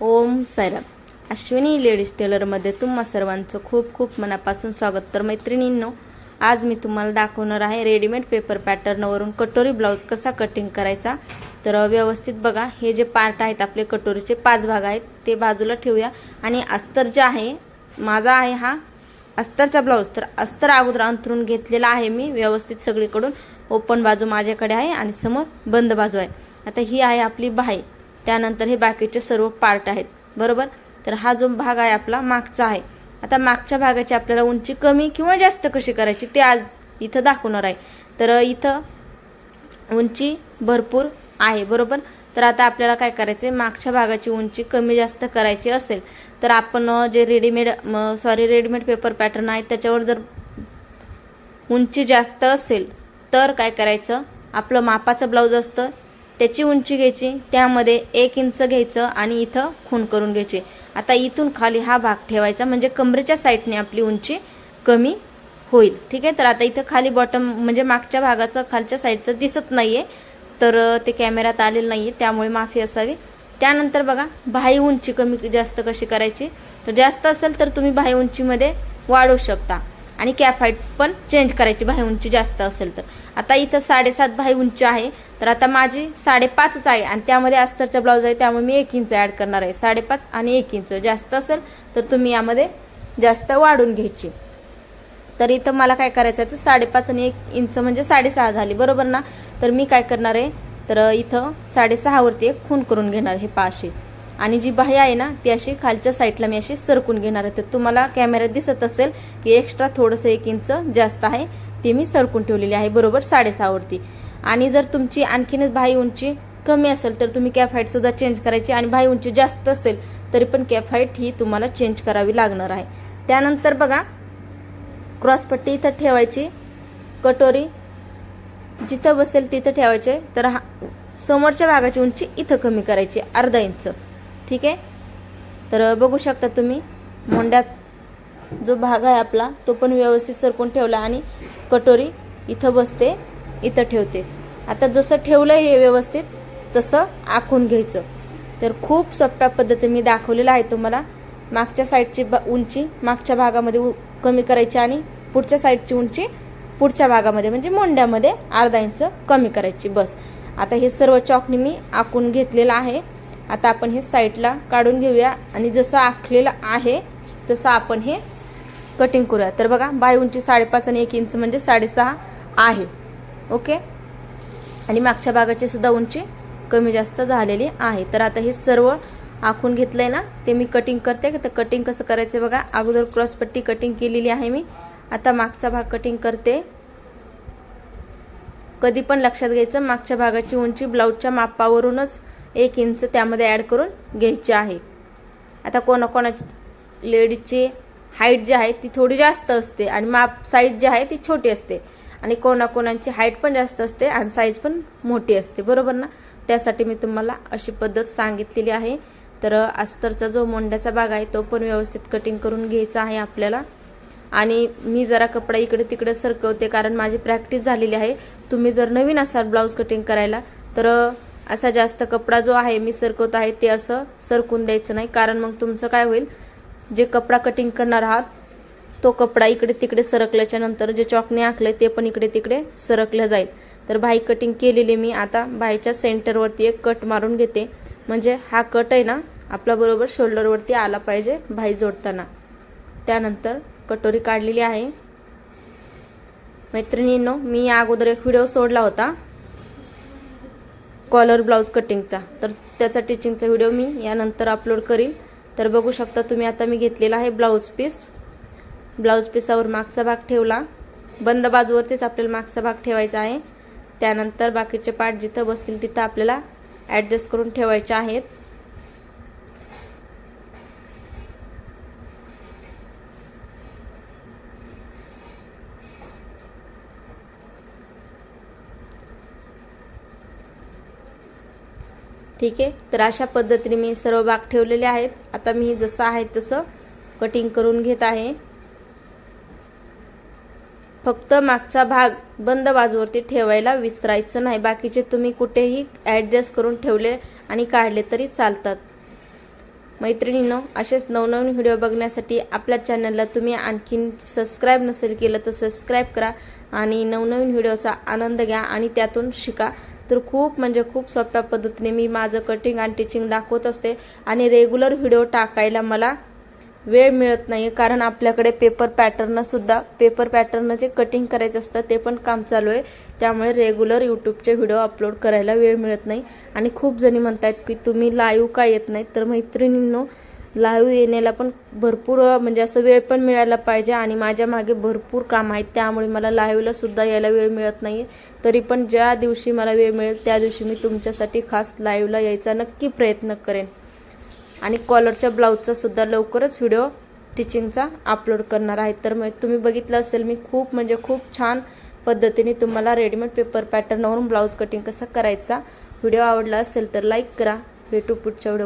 ओम Sairam Ashwini ladies टेलरमध्ये तुम्हा सर्वांचं खूप खूप मनापासून स्वागत. तर मैत्रिणींनो आज मी तुम्हाला दाखवणार आहे रेडीमेड पेपर पॅटर्नवरून कटोरी ब्लाऊज कसा कटिंग करायचा. तर व्यवस्थित बघा हे जे पार्ट आहेत आपले कटोरीचे पाच भाग आहेत ते बाजूला ठेवूया. आणि अस्तर जे आहे माझा आहे हा अस्तरचा ब्लाऊज. तर अस्तर अगोदर अंतरून घेतलेला आहे मी व्यवस्थित सगळीकडून. ओपन बाजू माझ्याकडे आहे आणि समोर बंद बाजू आहे. आता ही आहे आपली बाही. त्यानंतर हे बाकीचे सर्व पार्ट आहेत. बरोबर? तर हा जो भाग आहे आपला मागचा आहे. आता मागच्या भागाची आपल्याला उंची कमी किंवा जास्त कशी करायची ते आज इथं दाखवणार आहे. तर इथं उंची भरपूर आहे. बरोबर? तर आता आपल्याला काय करायचं आहे मागच्या भागाची उंची कमी जास्त करायची असेल तर आपण जे readymade sorry readymade paper pattern आहे त्याच्यावर जर उंची जास्त असेल तर काय करायचं? आपलं मापाचं ब्लाऊज असतं त्याची उंची घ्यायची त्यामध्ये एक इंच घ्यायचं आणि इथं खून करून घ्यायची. आता इथून खाली हा भाग ठेवायचा म्हणजे कमरेच्या साईडने आपली उंची कमी होईल. ठीक आहे? तर आता इथं खाली बॉटम म्हणजे मागच्या भागाचं खालच्या साईडचं दिसत नाहीये तर ते कॅमेऱ्यात आलेलं नाहीये त्यामुळे माफी असावी. त्यानंतर बघा बाही उंची कमी जास्त कशी करायची? तर जास्त असेल तर तुम्ही बाही उंचीमध्ये वाढवू शकता. आणि कॅप हाईट पण चेंज करायची बाही उंची जास्त असेल तर. आता इथं साडेसात बाही उंची आहे तर आता माझी साडेपाचच आहे आणि त्यामध्ये अस्तरचा ब्लाऊज आहे त्यामुळे मी एक इंच ॲड करणार आहे. साडेपाच आणि एक इंच जास्त असेल तर तुम्ही यामध्ये जास्त वाढून घ्यायची. तर इथं मला काय करायचं आहे तर साडेपाच आणि एक इंच म्हणजे साडेसहा झाली बरोबर ना? तर मी काय करणार आहे तर इथं साडेसहावरती एक खून करून घेणार हे पाचशे. आणि जी बाह्या आहे ना ती अशी खालच्या साईडला मी अशी सरकून घेणार आहे. तर तुम्हाला कॅमेऱ्यात दिसत असेल की एक्स्ट्रा थोडंसं एक इंच जास्त आहे ती मी सरकून ठेवलेली आहे बरोबर साडेसहावरती आणि जर तुमची आणखीनच बाही उंची कमी असेल तर तुम्ही कॅप हाईट सुद्धा चेंज करायची आणि बाही उंची जास्त असेल तरी पण कॅप हाईट ही तुम्हाला चेंज करावी लागणार आहे. त्यानंतर बघा क्रॉसपट्टी इथं ठेवायची कटोरी जिथं बसेल तिथं ठेवायचे तर हा समोरच्या भागाची उंची इथं कमी करायची अर्धा इंच ठीक आहे? तर बघू शकता तुम्ही मोंड्यात जो भाग आहे आपला तो पण व्यवस्थित सरकून ठेवला आणि कटोरी इथं बसते इथं ठेवते. आता जसं ठेवलं हे व्यवस्थित तसं आखून घ्यायचं. तर खूप सोप्या पद्धती मी दाखवलेलं आहे तुम्हाला. मागच्या साईडची उंची मागच्या भागामध्ये उ- कमी करायची आणि पुढच्या साईडची उंची पुढच्या भागामध्ये म्हणजे मोंड्यामध्ये अर्धा इंच कमी करायची बस. आता हे सर्व चॉकनी मी आखून घेतलेलं आहे. आता आपण हे साईडला काढून घेऊया. आणि जसं आखलेलं आहे तसं आपण हे कटिंग करूया. तर बघा बाय उंची साडेपाच आणि एक इंच म्हणजे साडेसहा आहे. ओके? आणि मागच्या भागाची सुद्धा उंची कमी जास्त झालेली आहे. तर आता हे सर्व आखून घेतलंय ना ते मी कटिंग करते. तर कटिंग कसं करायचं बघा अगोदर क्रॉसपट्टी कटिंग केलेली आहे मी. आता मागचा भाग कटिंग करते. कधी पण लक्षात घ्यायचं मागच्या भागाची उंची ब्लाऊजच्या मापावरूनच एक इंच त्यामध्ये ॲड करून घ्यायची आहे. आता कोणाकोणाची लेडीजची हाईट जी आहे ती थोडी जास्त असते आणि माप साईज जी आहे ती छोटी असते. आणि कोणाकोणाची हाईट पण जास्त असते आणि साईज पण मोठी असते. बरोबर ना? त्यासाठी मी तुम्हाला अशी पद्धत सांगितलेली आहे. तर अस्तरचा जो मोंड्याचा भाग आहे तो पण व्यवस्थित कटिंग करून घ्यायचा आहे आपल्याला. आणि मी जरा कपडा इकडे तिकडे सरकवते कारण माझी प्रॅक्टिस झालेली आहे. तुम्ही जर नवीन असाल ब्लाऊज कटिंग करायला तर असा जास्त कपडा जो आहे मी सरकवत आहे ते असं सरकून द्यायचं नाही. कारण मग तुमचं काय होईल जे कपडा कटिंग करणार आहात तो कपडा इकडे तिकडे सरकल्याच्या नंतर जे चॉकने आखले ते पण इकडे तिकडे सरकलं जाईल. तर भाई कटिंग केलेली मी आता भाईच्या सेंटरवरती एक कट मारून घेते. म्हणजे हा कट आहे ना आपला बरोबर शोल्डरवरती आला पाहिजे भाई जोडताना. त्यानंतर कटोरी काढलेली आहे. मैत्रिणींनो मी या अगोदर एक व्हिडिओ सोडला होता. कॉलर ब्लाऊज कटिंगचा. तर त्याचा टिचिंगचा व्हिडिओ मी यानंतर अपलोड करीन. तर बघू शकता तुम्ही आता मी घेतलेला आहे ब्लाऊज पीस ब्लाऊज पीसावर मागचा भाग ठेवला. बंद बाजूवरतीच आपल्याला मागचा भाग ठेवायचा आहे. त्यानंतर बाकीचे पार्ट जिथं बसतील तिथं आपल्याला ॲडजस्ट करून ठेवायचे आहेत. ठीक आहे? तर अशा पद्धतीने मी सर्व भाग ठेवलेले आहेत. आता मी जसं आहे तसं कटिंग करून घेत आहे. फक्त मागचा भाग बंद बाजूवरती ठेवायला विसरायचं नाही. बाकीचे तुम्ही कुठेही ॲडजस्ट करून ठेवले आणि काढले तरी चालतात. मैत्रिणींनो असेच नवनवीन व्हिडिओ बघण्यासाठी आपल्या चॅनलला तुम्ही आणखीन सबस्क्राईब नसेल केलं तर सबस्क्राईब करा आणि नवनवीन व्हिडिओचा आनंद घ्या आणि त्यातून शिका. तर खूप म्हणजे खूप सोप्या पद्धतीने मी माझं कटिंग आणि टिचिंग दाखवत असते. आणि रेग्युलर व्हिडिओ टाकायला मला वेळ मिळत नाही कारण आपल्याकडे पेपर पॅटर्नसुद्धा पेपर पॅटर्न जे कटिंग करायचं असतं ते पण काम चालू आहे. त्यामुळे रेग्युलर यूट्यूबचे व्हिडिओ अपलोड करायला वेळ मिळत नाही. आणि खूप जणी म्हणतायत की तुम्ही लाईव्ह का येत नाही तर मैत्रिणींनो लाईव्ह येण्याला पण भरपूर म्हणजे असं वेळ पण मिळायला पाहिजे आणि माझ्या मागे भरपूर काम आहेत. त्यामुळे मला लाईव्हला सुद्धा यायला वेळ मिळत नाही तरी पण ज्या दिवशी मला वेळ मिळेल त्या दिवशी मी तुमच्यासाठी खास लाईव्हला यायचा नक्की प्रयत्न करेन. आणि कॉलरच्या ब्लाऊजचा सुद्धा लवकरच व्हिडिओ टिचिंगचा अपलोड करणार आहे. तर मग तुम्ही बघितलं असेल मी खूप म्हणजे खूप छान पद्धतीने तुम्हाला रेडीमेड पेपर पॅटर्नवरून ब्लाऊज कटिंग कसा करायचा व्हिडिओ आवडला असेल तर लाईक करा. भेटू पुढच्या व्हिडिओ